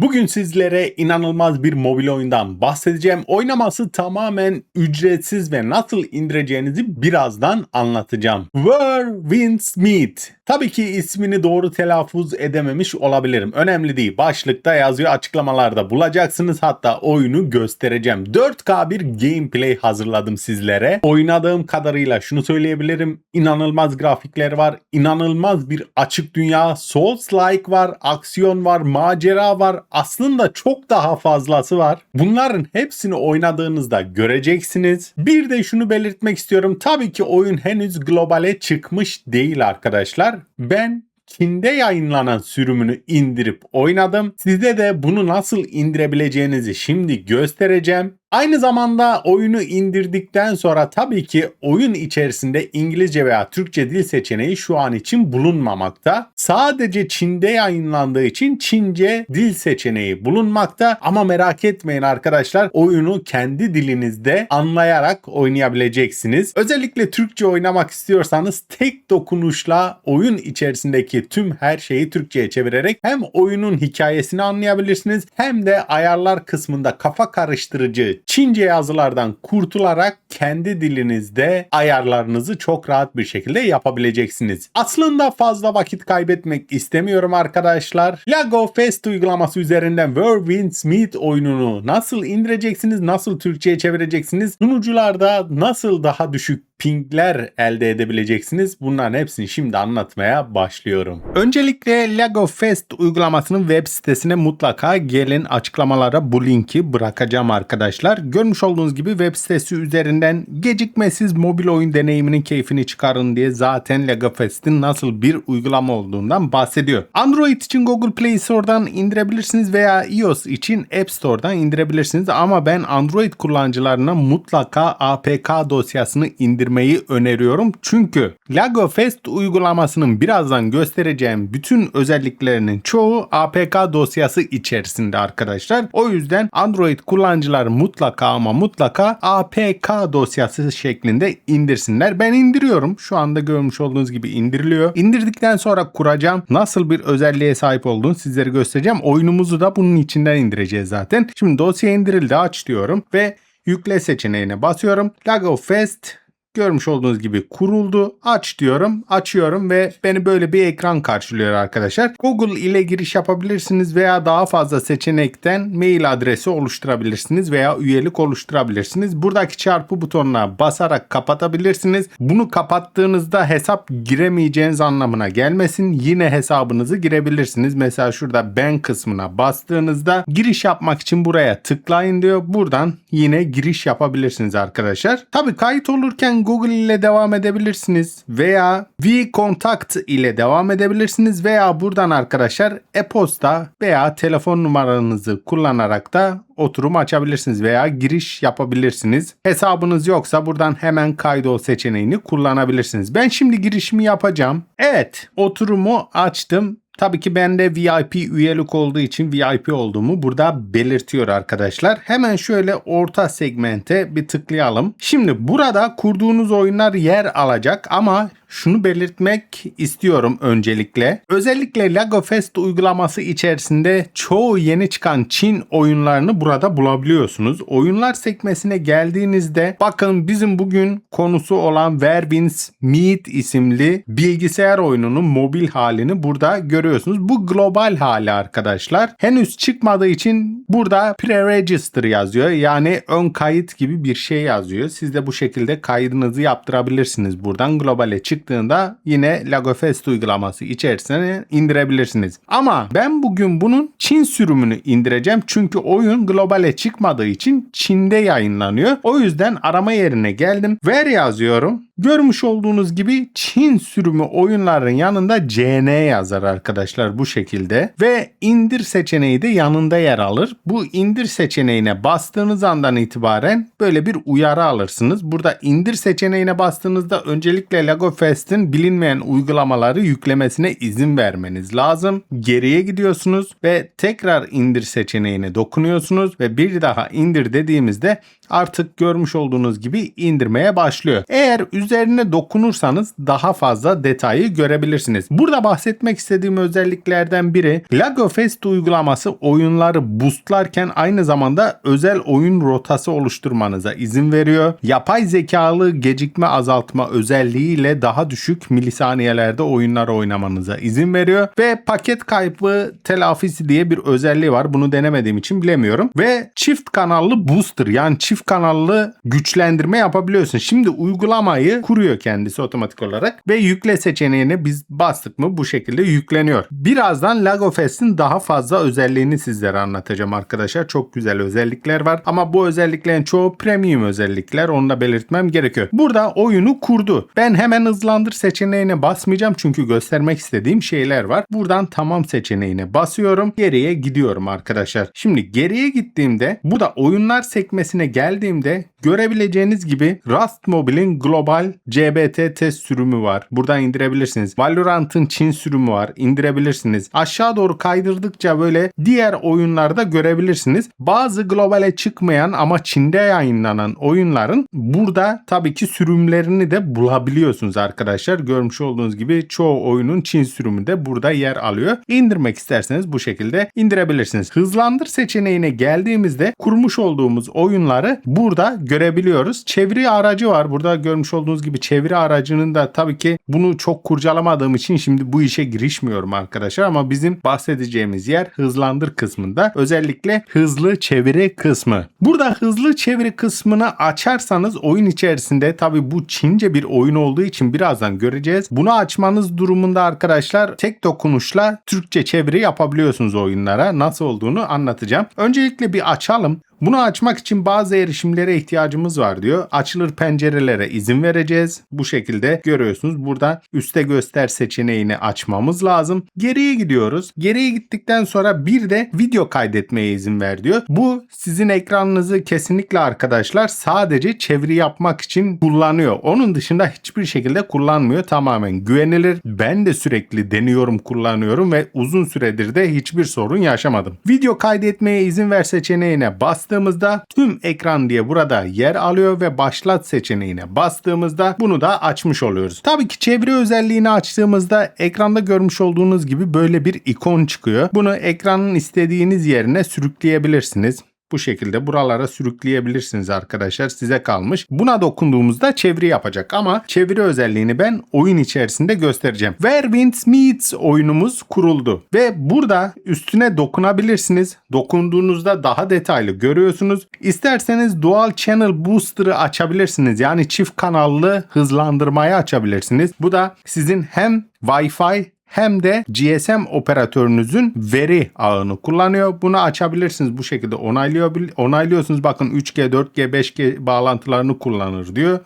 Bugün sizlere inanılmaz bir mobil oyundan bahsedeceğim. Oynaması tamamen ücretsiz ve nasıl indireceğinizi birazdan anlatacağım. Where Winds Meet. Tabii ki ismini doğru telaffuz edememiş olabilirim. Önemli değil. Başlıkta yazıyor açıklamalarda bulacaksınız. Hatta oyunu göstereceğim. 4K bir gameplay hazırladım sizlere. Oynadığım kadarıyla şunu söyleyebilirim. İnanılmaz grafikler var. İnanılmaz bir açık dünya. Souls-like var. Aksiyon var. Macera var. Aslında çok daha fazlası var. Bunların hepsini oynadığınızda göreceksiniz. Bir de şunu belirtmek istiyorum. Tabii ki oyun henüz globale çıkmış değil arkadaşlar. Ben Çin'de yayınlanan sürümünü indirip oynadım. Size de bunu nasıl indirebileceğinizi şimdi göstereceğim. Aynı zamanda oyunu indirdikten sonra tabii ki oyun içerisinde İngilizce veya Türkçe dil seçeneği şu an için bulunmamakta. Sadece Çin'de yayınlandığı için Çince dil seçeneği bulunmakta ama merak etmeyin arkadaşlar oyunu kendi dilinizde anlayarak oynayabileceksiniz. Özellikle Türkçe oynamak istiyorsanız tek dokunuşla oyun içerisindeki tüm her şeyi Türkçe'ye çevirerek hem oyunun hikayesini anlayabilirsiniz hem de ayarlar kısmında kafa karıştırıcı Çince yazılardan kurtularak kendi dilinizde ayarlarınızı çok rahat bir şekilde yapabileceksiniz. Aslında fazla vakit kaybetmek istemiyorum arkadaşlar. Lago Fest uygulaması üzerinden Whirlwind Meet oyununu nasıl indireceksiniz, nasıl Türkçe'ye çevireceksiniz, sunucularda nasıl daha düşük pingler elde edebileceksiniz. Bunların hepsini şimdi anlatmaya başlıyorum. Öncelikle Lego Fest uygulamasının web sitesine mutlaka gelin açıklamalara bu linki bırakacağım arkadaşlar. Görmüş olduğunuz gibi web sitesi üzerinden gecikmesiz mobil oyun deneyiminin keyfini çıkarın diye zaten Lego Fest'in nasıl bir uygulama olduğundan bahsediyor. Android için Google Play Store'dan indirebilirsiniz veya iOS için App Store'dan indirebilirsiniz ama ben Android kullanıcılarına mutlaka APK dosyasını indir indirmeyi öneriyorum. Çünkü Lago Fest uygulamasının birazdan göstereceğim bütün özelliklerinin çoğu APK dosyası içerisinde arkadaşlar. O yüzden Android kullanıcılar mutlaka ama mutlaka APK dosyası şeklinde indirsinler. Ben indiriyorum. Şu anda görmüş olduğunuz gibi indiriliyor. İndirdikten sonra kuracağım. Nasıl bir özelliğe sahip olduğunu sizlere göstereceğim. Oyunumuzu da bunun içinden indireceğiz zaten. Şimdi dosya indirildi aç diyorum ve yükle seçeneğine basıyorum. Lago Fest Görmüş olduğunuz gibi kuruldu. Aç diyorum. Açıyorum ve beni böyle bir ekran karşılıyor arkadaşlar. Google ile giriş yapabilirsiniz veya daha fazla seçenekten mail adresi oluşturabilirsiniz veya üyelik oluşturabilirsiniz. Buradaki çarpı butonuna basarak kapatabilirsiniz. Bunu kapattığınızda hesap giremeyeceğiniz anlamına gelmesin. Yine hesabınızı girebilirsiniz. Mesela şurada ben kısmına bastığınızda giriş yapmak için buraya tıklayın diyor. Buradan yine giriş yapabilirsiniz arkadaşlar. Tabii kayıt olurken Google ile devam edebilirsiniz veya V-Contact ile devam edebilirsiniz veya buradan arkadaşlar e-posta veya telefon numaranızı kullanarak da oturum açabilirsiniz veya giriş yapabilirsiniz. Hesabınız yoksa buradan hemen kaydol seçeneğini kullanabilirsiniz. Ben şimdi girişimi yapacağım. Evet, oturumu açtım. Tabii ki bende VIP üyelik olduğu için VIP olduğumu burada belirtiyor arkadaşlar. Hemen şöyle orta segmente bir tıklayalım. Şimdi burada kurduğunuz oyunlar yer alacak ama şunu belirtmek istiyorum öncelikle. Özellikle Lego Fest uygulaması içerisinde çoğu yeni çıkan Çin oyunlarını burada bulabiliyorsunuz. Oyunlar sekmesine geldiğinizde bakın bizim bugün konusu olan Verbins Meet isimli bilgisayar oyununun mobil halini burada görüyorsunuz. Bu global hali arkadaşlar. Henüz çıkmadığı için burada pre-register yazıyor. Yani ön kayıt gibi bir şey yazıyor. Siz de bu şekilde kaydınızı yaptırabilirsiniz. Buradan globale çık çıktığında yine Lagofest uygulaması içerisine indirebilirsiniz. Ama ben bugün bunun Çin sürümünü indireceğim. Çünkü oyun globale çıkmadığı için Çin'de yayınlanıyor. O yüzden arama yerine geldim. Ver yazıyorum. Görmüş olduğunuz gibi Çin sürümü oyunların yanında CN yazar arkadaşlar bu şekilde ve indir seçeneği de yanında yer alır. Bu indir seçeneğine bastığınız andan itibaren böyle bir uyarı alırsınız. Burada indir seçeneğine bastığınızda öncelikle Lego Fest'in bilinmeyen uygulamaları yüklemesine izin vermeniz lazım. Geriye gidiyorsunuz ve tekrar indir seçeneğine dokunuyorsunuz ve bir daha indir dediğimizde artık görmüş olduğunuz gibi indirmeye başlıyor. Eğer üzerine dokunursanız daha fazla detayı görebilirsiniz. Burada bahsetmek istediğim özelliklerden biri Lagofest uygulaması oyunları boostlarken aynı zamanda özel oyun rotası oluşturmanıza izin veriyor. Yapay zekalı gecikme azaltma özelliğiyle daha düşük milisaniyelerde oyunlar oynamanıza izin veriyor ve paket kaybı telafisi diye bir özelliği var. Bunu denemediğim için bilemiyorum. Ve çift kanallı booster yani çift kanallı güçlendirme yapabiliyorsun. Şimdi uygulamayı kuruyor kendisi otomatik olarak ve yükle seçeneğini biz bastık mı bu şekilde yükleniyor. Birazdan Lagofest'in daha fazla özelliğini sizlere anlatacağım arkadaşlar. Çok güzel özellikler var ama bu özelliklerin çoğu premium özellikler. Onu da belirtmem gerekiyor. Burada oyunu kurdu. Ben hemen hızlandır seçeneğine basmayacağım çünkü göstermek istediğim şeyler var. Buradan tamam seçeneğine basıyorum. Geriye gidiyorum arkadaşlar. Şimdi geriye gittiğimde burada oyunlar sekmesine geldiğimde görebileceğiniz gibi Rust Mobile'in global CBT test sürümü var. Buradan indirebilirsiniz. Valorant'ın Çin sürümü var. indirebilirsiniz. Aşağı doğru kaydırdıkça böyle diğer oyunlarda görebilirsiniz. Bazı globale çıkmayan ama Çin'de yayınlanan oyunların burada tabii ki sürümlerini de bulabiliyorsunuz arkadaşlar. Görmüş olduğunuz gibi çoğu oyunun Çin sürümü de burada yer alıyor. İndirmek isterseniz bu şekilde indirebilirsiniz. Hızlandır seçeneğine geldiğimizde kurmuş olduğumuz oyunları burada görebiliyoruz. Çeviri aracı var. Burada görmüş olduğunuz gibi çeviri aracının da tabii ki bunu çok kurcalamadığım için şimdi bu işe girişmiyorum arkadaşlar ama bizim bahsedeceğimiz yer hızlandır kısmında. Özellikle hızlı çeviri kısmı. Burada hızlı çeviri kısmını açarsanız oyun içerisinde tabii bu Çince bir oyun olduğu için birazdan göreceğiz. Bunu açmanız durumunda arkadaşlar tek dokunuşla Türkçe çeviri yapabiliyorsunuz oyunlara. Nasıl olduğunu anlatacağım. Öncelikle bir açalım. Bunu açmak için bazı erişimlere ihtiyacımız var diyor. Açılır pencerelere izin vereceğiz. Bu şekilde görüyorsunuz. Burada üste göster seçeneğini açmamız lazım. Geriye gidiyoruz. Geriye gittikten sonra bir de video kaydetmeye izin ver diyor. Bu sizin ekranınızı kesinlikle arkadaşlar sadece çeviri yapmak için kullanıyor. Onun dışında hiçbir şekilde kullanmıyor. Tamamen güvenilir. Ben de sürekli deniyorum, kullanıyorum ve uzun süredir de hiçbir sorun yaşamadım. Video kaydetmeye izin ver seçeneğine bas bastığımızda tüm ekran diye burada yer alıyor ve başlat seçeneğine bastığımızda bunu da açmış oluyoruz. Tabii ki çeviri özelliğini açtığımızda ekranda görmüş olduğunuz gibi böyle bir ikon çıkıyor. Bunu ekranın istediğiniz yerine sürükleyebilirsiniz. Bu şekilde buralara sürükleyebilirsiniz arkadaşlar. Size kalmış. Buna dokunduğumuzda çeviri yapacak ama çeviri özelliğini ben oyun içerisinde göstereceğim. Where Meets oyunumuz kuruldu. Ve burada üstüne dokunabilirsiniz. Dokunduğunuzda daha detaylı görüyorsunuz. İsterseniz Dual Channel Booster'ı açabilirsiniz. Yani çift kanallı hızlandırmayı açabilirsiniz. Bu da sizin hem Wi-Fi hem de GSM operatörünüzün veri ağını kullanıyor. Bunu açabilirsiniz bu şekilde onaylıyor, onaylıyorsunuz. Bakın 3G, 4G, 5G bağlantılarını kullanır diyor.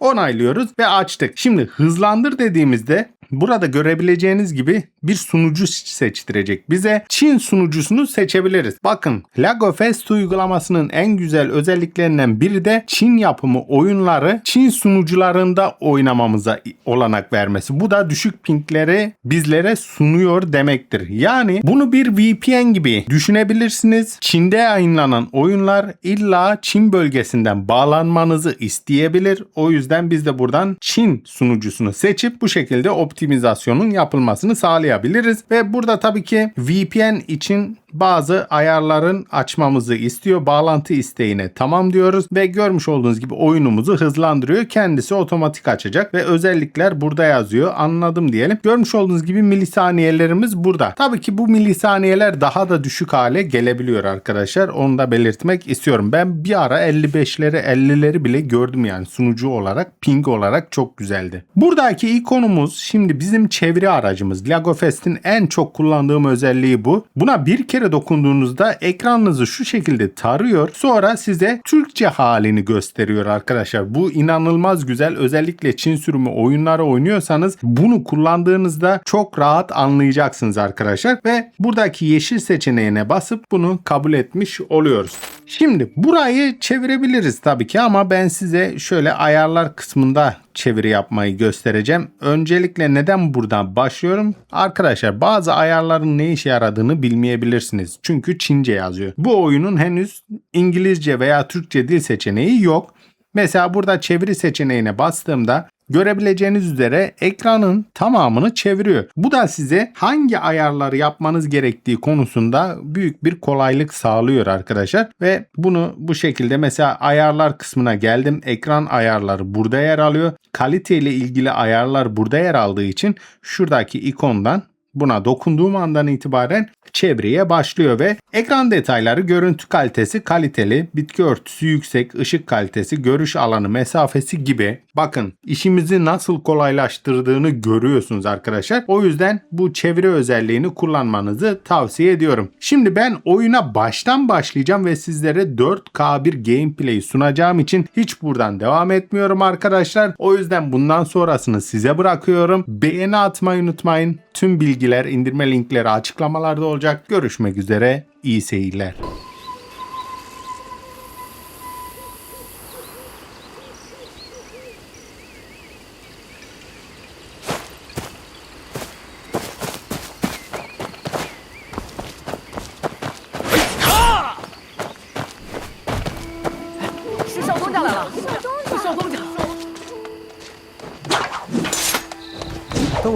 Onaylıyoruz ve açtık. Şimdi hızlandır dediğimizde burada görebileceğiniz gibi bir sunucu seçtirecek. Bize Çin sunucusunu seçebiliriz. Bakın Lagofest uygulamasının en güzel özelliklerinden biri de Çin yapımı oyunları Çin sunucularında oynamamıza olanak vermesi. Bu da düşük pingleri bizlere sunuyor demektir. Yani bunu bir VPN gibi düşünebilirsiniz. Çin'de yayınlanan oyunlar illa Çin bölgesinden bağlanmanızı isteyebilir. O yüzden biz de buradan Çin sunucusunu seçip bu şekilde optimizasyonun yapılmasını sağlayabiliriz. Ve burada tabii ki VPN için bazı ayarların açmamızı istiyor. Bağlantı isteğine tamam diyoruz ve görmüş olduğunuz gibi oyunumuzu hızlandırıyor. Kendisi otomatik açacak ve özellikler burada yazıyor. Anladım diyelim. Görmüş olduğunuz gibi milisaniyelerimiz burada. Tabii ki bu milisaniyeler daha da düşük hale gelebiliyor arkadaşlar. Onu da belirtmek istiyorum. Ben bir ara 55'leri 50'leri bile gördüm yani sunucu olarak ping olarak çok güzeldi. Buradaki ikonumuz şimdi bizim çeviri aracımız. Lagofest'in en çok kullandığım özelliği bu. Buna bir kere kere dokunduğunuzda ekranınızı şu şekilde tarıyor. Sonra size Türkçe halini gösteriyor arkadaşlar. Bu inanılmaz güzel. Özellikle Çin sürümü oyunları oynuyorsanız bunu kullandığınızda çok rahat anlayacaksınız arkadaşlar. Ve buradaki yeşil seçeneğine basıp bunu kabul etmiş oluyoruz. Şimdi burayı çevirebiliriz tabii ki ama ben size şöyle ayarlar kısmında çeviri yapmayı göstereceğim. Öncelikle neden buradan başlıyorum? Arkadaşlar bazı ayarların ne işe yaradığını bilmeyebilirsiniz. Çünkü Çince yazıyor. Bu oyunun henüz İngilizce veya Türkçe dil seçeneği yok. Mesela burada çeviri seçeneğine bastığımda görebileceğiniz üzere ekranın tamamını çeviriyor. Bu da size hangi ayarları yapmanız gerektiği konusunda büyük bir kolaylık sağlıyor arkadaşlar. Ve bunu bu şekilde mesela ayarlar kısmına geldim. Ekran ayarları burada yer alıyor. Kalite ile ilgili ayarlar burada yer aldığı için şuradaki ikondan Buna dokunduğum andan itibaren çevreye başlıyor ve ekran detayları, görüntü kalitesi kaliteli, bitki örtüsü yüksek, ışık kalitesi, görüş alanı mesafesi gibi. Bakın işimizi nasıl kolaylaştırdığını görüyorsunuz arkadaşlar. O yüzden bu çeviri özelliğini kullanmanızı tavsiye ediyorum. Şimdi ben oyuna baştan başlayacağım ve sizlere 4K bir gameplay sunacağım için hiç buradan devam etmiyorum arkadaşlar. O yüzden bundan sonrasını size bırakıyorum. Beğeni atmayı unutmayın. Tüm bilgiler, indirme linkleri açıklamalarda olacak. Görüşmek üzere. İyi seyirler.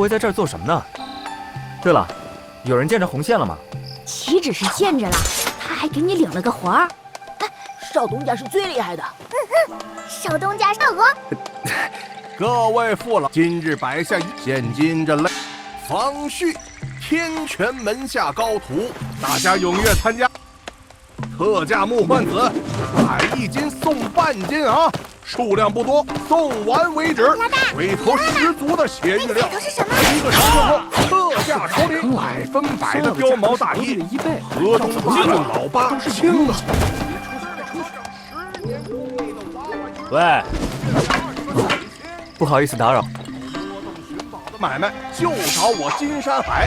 围在这儿做什么呢？对了，有人见着红线了吗？岂止是见着了，他还给你领了个活儿。少东家是最厉害的，少东家少鹅，各位父老，今日摆下现今这类方旭天泉门下高徒，大家踊跃参加。特价木换子，买一斤送半斤啊！数量不多，送完为止。回头十足的血玉料，头是什么？一个时候特价抽离，百分百的貂毛大衣，河东八郡老八青啊！喂，不好意思打扰，买卖就找我金山海，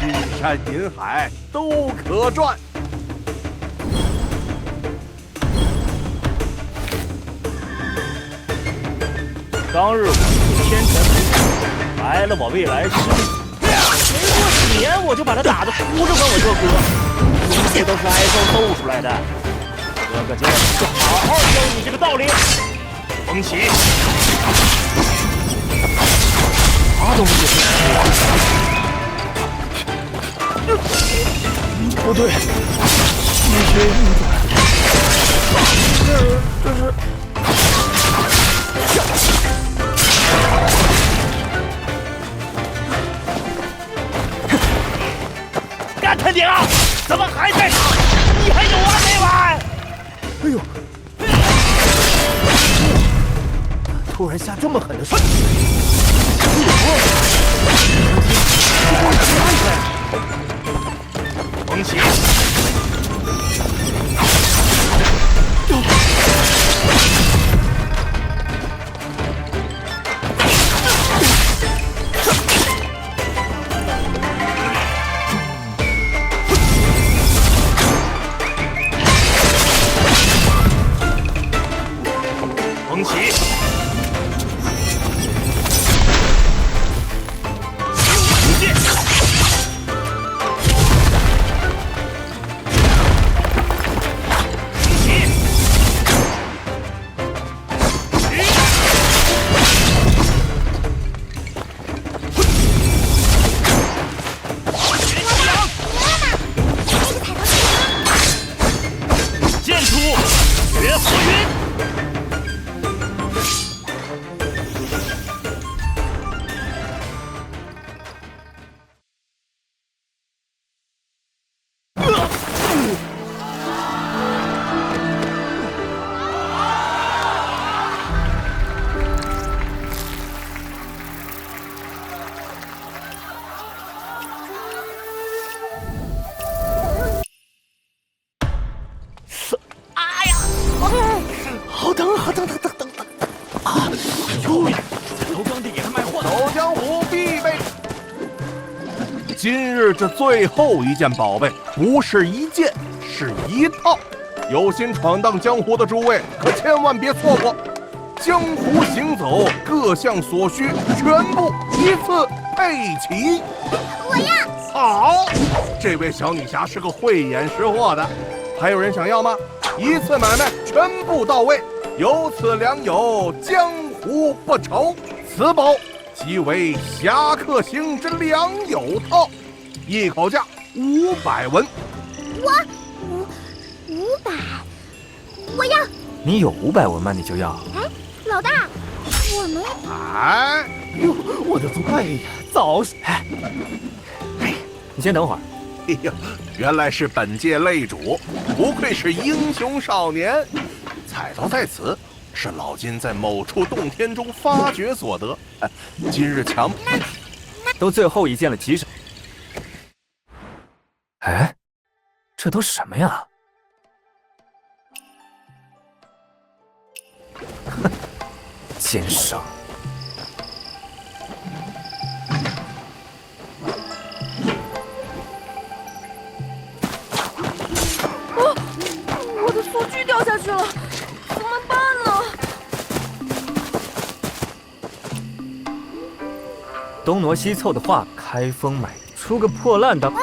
金山银海都可赚。当日我去天泉门下开了我未来师，没过几年我就把他打得哭着管我这哥，这都是挨揍斗出来的。哥哥今儿就好好教你这个道理。冯琦，啥东西？不对，一瘸一拐，这这是。干他娘！怎么还在打？你还有完没完？哎呦！突然下这么狠的手，冯琦，这最后一件宝贝，不是一件，是一套。有心闯荡江湖的诸位可千万别错过。江湖行走，各项所需全部一次配齐。我要。好，这位小女侠是个慧眼识货的，还有人想要吗？一次买卖全部到位，有此良友，江湖不愁。此宝即为侠客行之良友套，一口价五百文。我五五百，我要。你有五百文吗？你就要？哎，老大，我们哎，呦，我的祖哎呀，早哎，你先等会儿。哎呀，原来是本届擂主，不愧是英雄少年。彩头在此，是老金在某处洞天中发掘所得。哎今日强都最后一件了，急什么？哎，这都什么呀？哼，奸商！我的素具掉下去了，怎么办呢？东挪西凑的话，开封买地，出个破烂的，什么？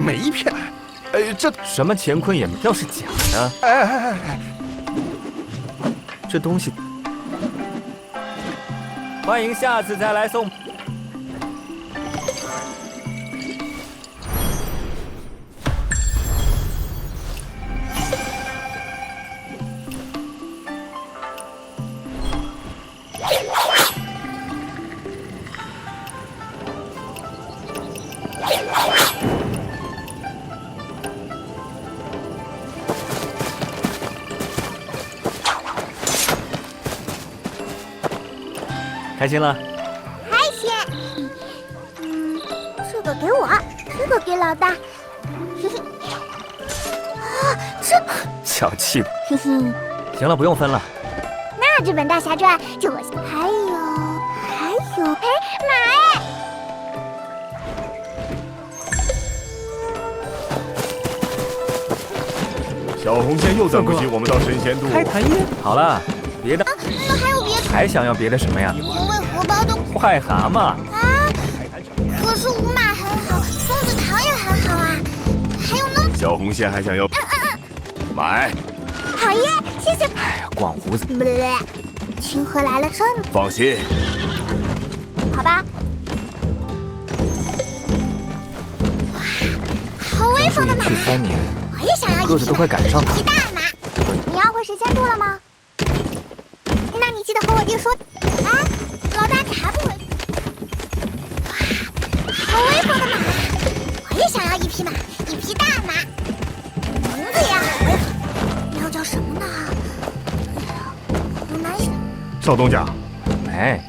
没骗。哎，这什么乾坤也没，要是假的，哎哎哎哎，这东西，欢迎下次再来送。开心了？开心。嗯，这个给我，这个给老大。嘿嘿。啊，这个，小气吧。嘿嘿。行了，不用分了。那这本大侠传就我。还有，还有，哎，买！小红线又等不及我们到神仙渡。开坛宴！好了，别的啊，那还有别的？还想要别的什么呀？因为荷包的坏蛤蟆，啊，可是五马很好，松子糖也很好啊，还有呢。小红线还想要买？好耶，谢谢。哎呀，逛胡子。不对，清河来了这么，放心，好吧。哇，好威风的马！去三年，我也想要一匹个子都快赶上他一大马。你要回神仙渡了吗？那你记得和我爹说。啊，老大你还不回？哇，好威风的马！我也想要一匹马，一匹大马。名字也好威风，要叫什么呢？好难想。少东家，没，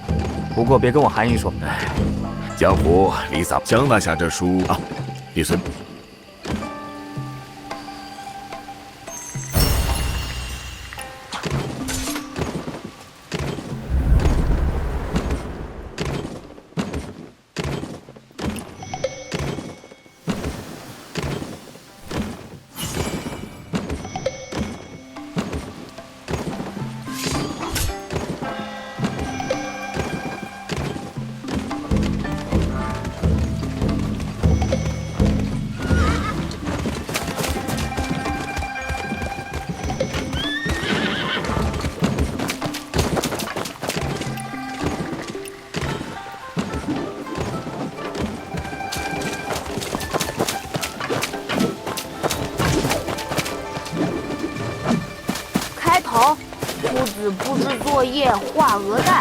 不过别跟我韩姨说。哎，江湖离散，江大侠这书啊，李孙。子布置作业画鹅蛋，